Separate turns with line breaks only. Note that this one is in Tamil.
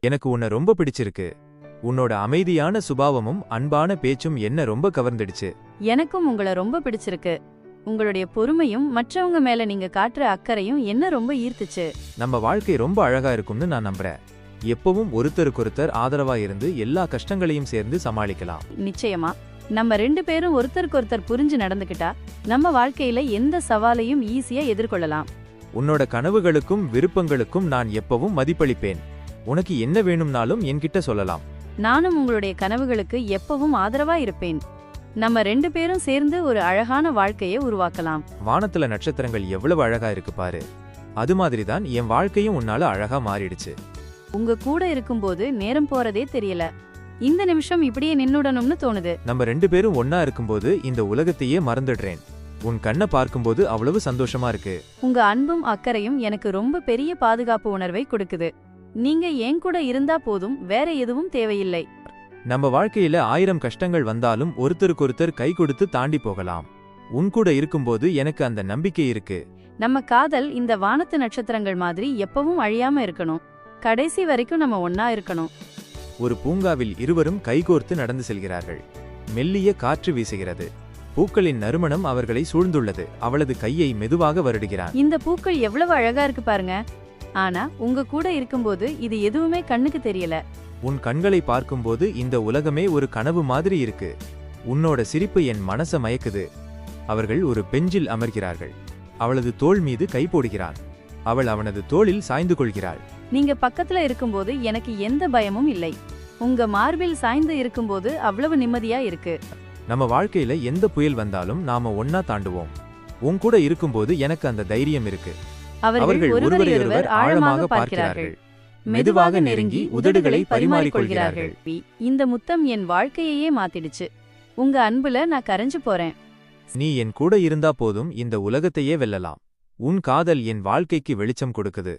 எனக்கு உன்னை ரொம்ப பிடிச்சிருக்கு. உன்னோட அமைதியான சுபாவமும் அன்பான பேச்சும் என்ன ரொம்ப கவர்ந்துடுச்சு.
எனக்கும் உங்களை ரொம்ப பிடிச்சிருக்கு. உங்களுடைய பொறுமையும் மற்றவங்க மேல நீங்க காட்டுற அக்கறையும் என்ன ரொம்ப ஈர்த்துச்சு.
நம்ம வாழ்க்கை ரொம்ப அழகா இருக்கும்னு நான் நம்புறேன். எப்பவும் ஒருத்தருக்கொருத்தர் ஆதரவா இருந்து எல்லா கஷ்டங்களையும் சேர்ந்து சமாளிக்கலாம்.
நிச்சயமா. நம்ம ரெண்டு பேரும் ஒருத்தருக்கு ஒருத்தர் புரிஞ்சு நடந்துக்கிட்டா நம்ம வாழ்க்கையில எந்த சவாலையும் ஈஸியா எதிர்கொள்ளலாம்.
உன்னோட கனவுகளுக்கும் விருப்பங்களுக்கும் நான் எப்பவும் மதிப்பளிப்பேன். உனக்கு என்ன வேணும்னாலும் என்கிட்ட சொல்லலாம்.
நானும் உங்களுடைய கனவுகளுக்கு எப்பவும் ஆதரவா இருப்பேன். நம்ம ரெண்டு பேரும் சேர்ந்து ஒரு அழகான வாழ்க்கையை உருவாக்கலாம்.
வானத்துல நட்சத்திரங்கள் எவ்வளவு அழகா இருக்கு பாரு. அது மாதிரி தான் என் வாழ்க்கையும் உன்னால அழகா மாறிடுச்சு.
உங்க கூட இருக்கும்போது நேரம் போறதே தெரியல. இந்த நிமிஷம் இப்படியே நின்னுடணும்னு தோணுது.
நம்ம ரெண்டு பேரும் ஒன்னா இருக்கும்போது இந்த உலகத்தையே மறந்துடுறேன். உன் கண்ணை பார்க்கும்போது அவ்வளவு சந்தோஷமா இருக்கு.
உங்க அன்பும் அக்கறையும் எனக்கு ரொம்ப பெரிய பாதுகாப்பு உணர்வை கொடுக்குது. நீங்க என் கூட இருந்தா போதும் வேற எதுவும் தேவையில்லை.
நம்ம வாழ்க்கையில ஆயிரம் கஷ்டங்கள் வந்தாலும் ஒருத்தருக்கொருத்தர் கை கொடுத்து தாண்டி போகலாம். உன் கூட இருக்கும்போது எனக்கு அந்த நம்பிக்கை இருக்கு.
நம்ம காதல் இந்த வானத்து நட்சத்திரங்கள் மாதிரி எப்பவும் அழியாம இருக்கணும். கடைசி வரைக்கும் நம்ம ஒன்னா இருக்கணும்.
ஒரு பூங்காவில் இருவரும் கைகோர்த்து நடந்து செல்கிறார்கள். மெல்லிய காற்று வீசுகிறது. பூக்களின் நறுமணம் அவர்களை சூழ்ந்துள்ளது. அவளது கையை மெதுவாக வருடுகிறான்.
இந்த பூக்கள் எவ்வளவு அழகா இருக்கு பாருங்க. ஆனா உங்க கூட இருக்கும்போது இது எதுவுமே கண்ணுக்கு தெரியல.
உன் கண்களை பார்க்கும்போது இந்த உலகமே ஒரு கனவு மாதிரி இருக்கு. உன்னோட சிரிப்பு என் மனச மயக்குது. அவர்கள் ஒரு பெஞ்சில் அமர்கிறார்கள். அவளது தோள் மீது கை போடுகிறான். அவள் அவனது தோளில் சாய்ந்து கொள்கிறாள்.
நீங்க பக்கத்துல இருக்கும்போது எனக்கு எந்த பயமும் இல்லை. உங்க மார்பில் சாய்ந்து இருக்கும்போது அவ்வளவு நிம்மதியா இருக்கு.
நம்ம வாழ்க்கையில எந்த புயல் வந்தாலும் நாம ஒன்னா தாண்டுவோம். உன் கூட இருக்கும்போது எனக்கு அந்த தைரியம் இருக்கு.
அவர்கள் ஒருவரையொருவர் ஆழமாக பார்க்கிறார்கள். மெதுவாக நெருங்கி உதடுகளை பரிமாறிக்கொள்கிறார்கள். இந்த முத்தம் என் வாழ்க்கையையே மாத்திடுச்சு. உங்க அன்புல நான் கரைஞ்சு போறேன்.
நீ என் கூட இருந்தா போதும் இந்த உலகத்தையே வெல்லலாம். உன் காதல் என் வாழ்க்கைக்கு வெளிச்சம் கொடுக்குது.